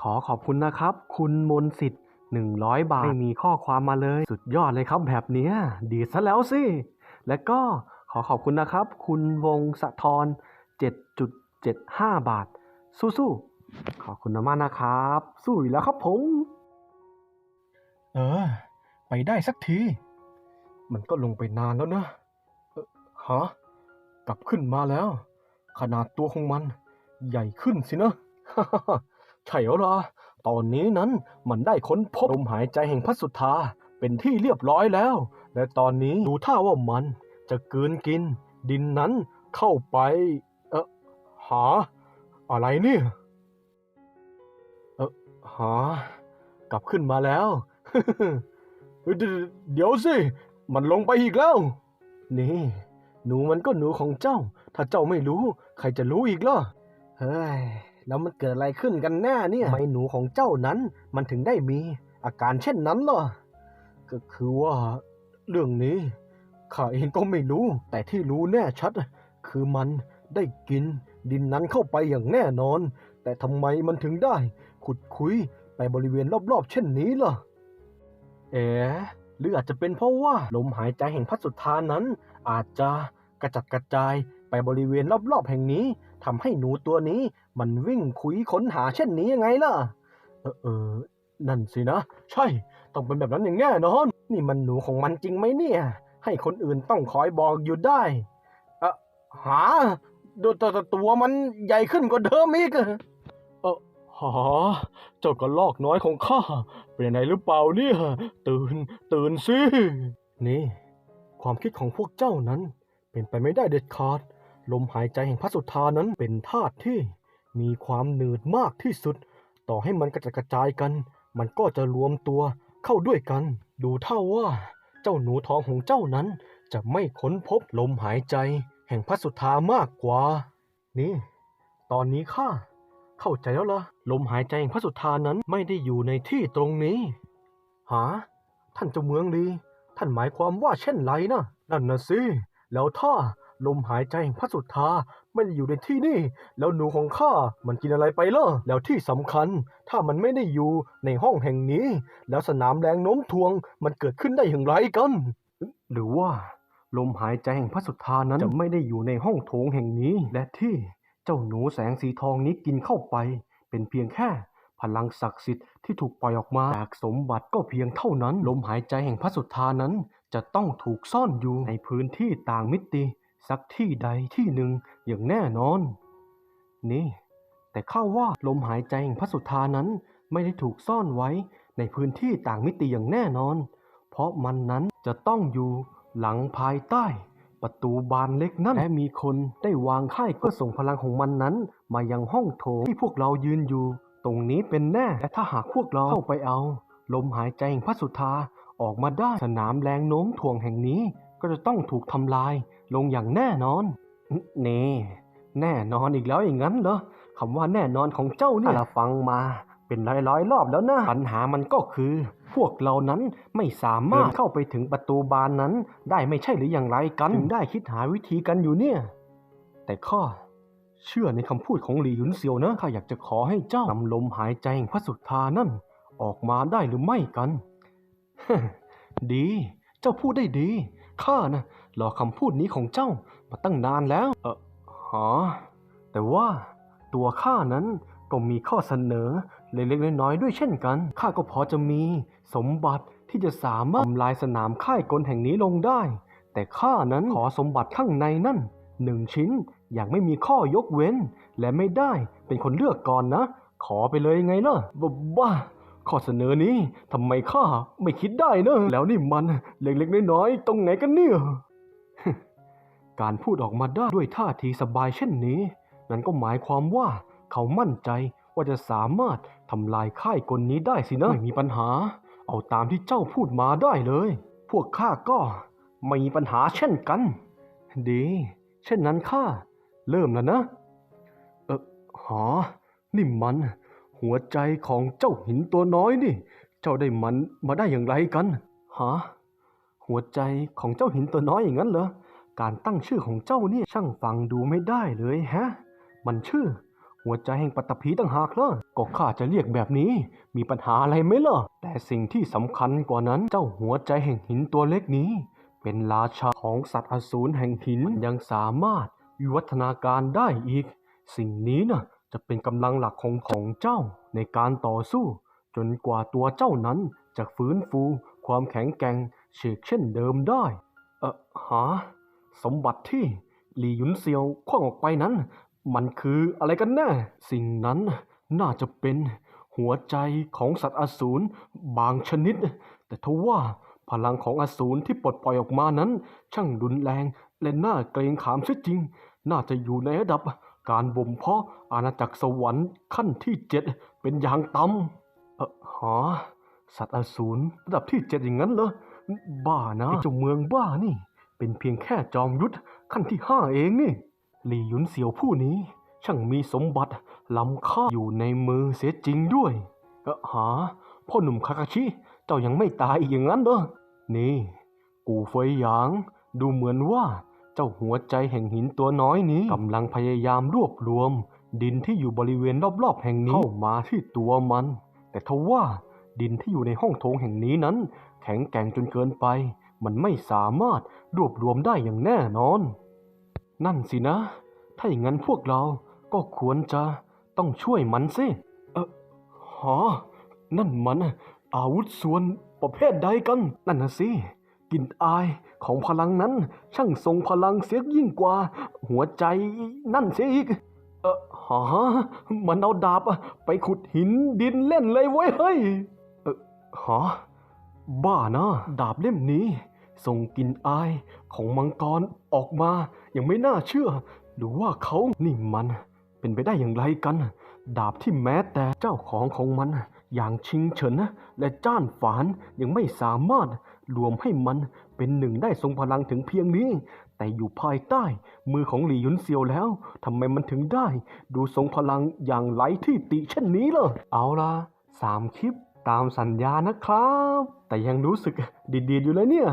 ขอขอบคุณนะครับ คุณมนสิทธิ์หนึ่งร้อยบาทไม่มีข้อความมาเลย สุดยอดเลยครับแบบเนี้ย ดีซะแล้วสิ และก็ขอขอบคุณนะครับ คุณวงสะทร7.75 บาท สู้ๆขอบคุณมากนะครับ สู้อยู่แล้วครับผม เออ ไปได้สักที มันก็ลงไปนานแล้วนะเอ่อฮะกลับขึ้นมาแล้ว ขนาดตัวของมัน ใหญ่ขึ้นสินะ ใช่แล้วล่ะตอนนี้นั้นมันได้ค้นพบลมหายใจแห่งพระสุธาเป็นที่เรียบร้อยแล้ว และตอนนี้ดูท่าว่ามันจะเกินกิน ดินนั้นเข้าไป เออหา อะไรเนี่ย เออหากลับขึ้นมาแล้ว เดี๋ยวสิ มันลงไปอีกแล้ว นี่ หนูมันก็หนูของเจ้า ถ้าเจ้าไม่รู้ ใครจะรู้อีกล่ะ เฮ้ย แล้วมันเกิดอะไรขึ้นกันแน่เนี่ยไมหนูของเจ้านั้นมันถึงได้มีอาการเช่นนั้นล่ะก็คือว่าเรื่องนี้ข้าเองก็ไม่รู้ แต่ที่รู้แน่ชัด คือมันได้กินดินนั้นเข้าไปอย่างแน่นอน แต่ทำไมมันถึงได้ ขุดคุยไปบริเวณรอบๆ เช่นนี้ล่ะ เอ๋หรืออาจจะเป็นเพราะว่าลมหายใจแห่งพัสุธานั้น อาจจะกระจัดกระจายไปบริเวณรอบๆ แห่งนี้ทำให้หนูตัวนี้ มันวิ่งคุยค้นหาเช่นนี้ยังไงล่ะ เออเออนั่นสินะ ใช่ ต้องเป็นแบบนั้นอย่างแน่นอน นี่มันหนูของมันจริงไหมเนี่ย ให้คนอื่นต้องคอยบอกอยู่ได้เอะหาดูตัวมันใหญ่ขึ้นกว่าเดิมอีกเออหาเจ้ากระลอกน้อยของข้า เป็นไงหรือเปล่าเนี่ย ตื่น ตื่นสิ นี่ ความคิดของพวกเจ้านั้น เป็นไปไม่ได้เด็ดขาด ลมหายใจแห่งพระสุธานั้นเป็นธาตุที่ มีความหนืดมากที่สุด ต่อให้มันกระจัดกระจายกัน มันก็จะรวมตัวเข้าด้วยกัน ดูเท่าว่า เจ้าหนูทองของเจ้านั้น จะไม่ค้นพบลมหายใจ แห่งพระสุธามากกว่า นี่ ตอนนี้ข้าเข้าใจแล้วล่ะ ลมหายใจแห่งพระสุธานั้นไม่ได้อยู่ในที่ตรงนี้ หา ท่านเจ้าเมืองลีท่านหมายความว่าเช่นไรนะนั่นนะสิแล้วถ้าลมหายใจแห่งพระสุธา ไม่ได้อยู่ในที่นี่ แล้วหนูของข้ามันกินอะไรไปล่ะแล้วที่สำคัญ ถ้ามันไม่ได้อยู่ในห้องแห่งนี้ แล้วสนามแรงโน้มถ่วง มันเกิดขึ้นได้อย่างไรกัน หรือว่า ลมหายใจแห่งพระสุธานั้นจะไม่ได้อยู่ในห้องโถงแห่งนี้ และที่เจ้าหนูแสงสีทองนี้กินเข้าไป เป็นเพียงแค่พลังศักดิ์สิทธิ์ที่ถูกปล่อยออกมาจากสมบัติก็เพียงเท่านั้น ลมหายใจแห่งพระสุธานั้นจะต้องถูกซ่อนอยู่ในพื้นที่ต่างมิติ สักที่ใดที่หนึ่งอย่างแน่นอน นี่ แต่ข้าว่าลมหายใจแห่งพระสุธานั้นไม่ได้ถูกซ่อนไว้ในพื้นที่ต่างมิติอย่างแน่นอน เพราะมันนั้นจะต้องอยู่หลังภายใต้ ประตูบานเล็กนั่นและมีคนได้วางค่ายก็ส่งพลังของมันนั้น มายังห้องโถงที่พวกเรายืนอยู่ ตรงนี้เป็นแน่และถ้าหากพวกเราเข้าไปเอา ลมหายใจแห่งพระสุธาออกมาได้สนามแรงโน้มถ่วงแห่งนี้ ก็จะต้องถูกทำลายลงอย่างแน่นอน เน่แน่นอนอีกแล้วอย่างนั้นเหรอคำว่าแน่นอนของเจ้าเนี่ยเราฟังมาเป็นร้อยร้อยๆรอบแล้วนะ ปัญหามันก็คือ พวกเรานั้นไม่สามารถเข้าไปถึงประตูบานนั้น ได้ไม่ใช่หรืออย่างไรกันถึงได้คิดหาวิธีกันอยู่เนี่ย แต่ข้าเชื่อในคำพูดของหลี่หยุนเซียวนะข้าอยากจะขอให้เจ้านำลมหายใจแห่งพระสุธานั่นออกมาได้หรือไม่กัน ดี เจ้าพูดได้ดี ข้านะรอคำพูดนี้ของเจ้ามาตั้งนานแล้ว เออหอแต่ว่าตัวข้านั้นก็มีข้อเสนอเล็กๆน้อยๆด้วยเช่นกัน ข้าก็พอจะมีสมบัติที่จะสามารถทำลายสนามค่ายกลแห่งนี้ลงได้ แต่ข้านั้นขอสมบัติข้างในนั่นหนึ่งชิ้นอย่างไม่มีข้อยกเว้น และไม่ได้เป็นคนเลือกก่อนนะ ขอไปเลยไงล่ะบบ้า ข้อเสนอนี้ทำไมข้าไม่คิดได้เนอะแล้วนี่มันเล็กๆน้อยๆตรงไหนกันเนี่ยการพูดออกมาได้ด้วยท่าทีสบายเช่นนี้ นั่นก็หมายความว่าเขามั่นใจว่าจะสามารถทำลายค่ายกลนี้ได้สินะไม่มีปัญหา เอาตามที่เจ้าพูดมาได้เลย พวกข้าก็ไม่มีปัญหาเช่นกัน ดี เช่นนั้นข้าเริ่มแล้วนะ เออหอนี่มัน หัวใจของเจ้าหินตัวน้อยนี่ เจ้าได้มันมาได้อย่างไรกันฮะหัวใจของเจ้าหินตัวน้อยอย่างนั้นเหรอ การตั้งชื่อของเจ้าเนี่ยช่างฟังดูไม่ได้เลยฮะ มันชื่อ หัวใจแห่งปัตตภีต่างหากล่ะก็ข้าจะเรียกแบบนี้ มีปัญหาอะไรไหมล่ะ แต่สิ่งที่สำคัญกว่านั้น เจ้าหัวใจแห่งหินตัวเล็กนี้ เป็นราชาของสัตว์อสูรแห่งหินนยังสามารถวิวัฒนาการได้อีก สิ่งนี้น่ะ จะเป็นกำลังหลักของของเจ้าในการต่อสู้ จนกว่าตัวเจ้านั้นจะฟื้นฟูความแข็งแกร่งเฉกเช่นเดิมได้ เออหา สมบัติที่หลี่หยุนเซียวคว้างออกไปนั้น มันคืออะไรกันแน่ สิ่งนั้นน่าจะเป็นหัวใจของสัตว์อสูรบางชนิด แต่ทว่าพลังของอสูรที่ปลดปล่อยออกมานั้น ช่างรุนแรงและน่าเกรงขามเสียจริง น่าจะอยู่ในระดับ การบ่มเพาะอาณาจักรสวรรค์ขั้นที่เจ็ดเป็นอย่างต่ำเออหาสัตว์อสูรระดับที่เจ็ดอย่างนั้นเหรอ บ้านะเจ้าเมืองบ้านี่ เป็นเพียงแค่จอมยุทธขั้นที่ห้าเองนี่ หลี่หยุนเสี่ยวผู้นี้ ช่างมีสมบัติล้ำค่าอยู่ในมือเสียจริงด้วยเออหาพ่อหนุ่มคาคาชิ เจ้ายังไม่ตายอีกอย่างนั้นเหรอ นี่ กูเฟยหยาง ดูเหมือนว่า เจ้าหัวใจแห่งหินตัวน้อยนี้กำลังพยายามรวบรวม ดินที่อยู่บริเวณรอบๆแห่งนี้เข้ามาที่ตัวมัน แต่ทว่าดินที่อยู่ในห้องโถงแห่งนี้นั้น แข็งแกร่งจนเกินไป มันไม่สามารถรวบรวมได้อย่างแน่นอน นั่นสินะ ถ้าอย่างนั้นพวกเราก็ควรจะต้องช่วยมันสิ เออหอนั่นมันอาวุธส่วนประเภทใดกัน นั่นนะสิ ลิ่นอายของพลังนั้น ช่างทรงพลังเสียยิ่งกว่า หัวใจนั่นเสียอีก เออหามันเอาดาบไปขุดหินดินเล่นเลยเว้ยเฮ้ยเออหาบ้านะดาบเล่มนี้ส่งกลิ่นอายของมังกรออกมายังไม่น่าเชื่อ หรือว่าเขานี่มันเป็นไปได้อย่างไรกัน ดาบที่แม้แต่เจ้าของของมัน อย่างชิงเฉินและจ้านฝานยังไม่สามารถ รวมให้มันเป็นหนึ่งได้ทรงพลังถึงเพียงนี้ แต่อยู่ภายใต้ มือของหลี่หยุนเซียวแล้วทำไมมันถึงได้ ดูทรงพลังอย่างไร้ที่ติเช่นนี้ล่ะเอาล่ะสามคลิปตามสัญญานะครับ แต่ยังรู้สึกดีๆอยู่เลยเนี่ย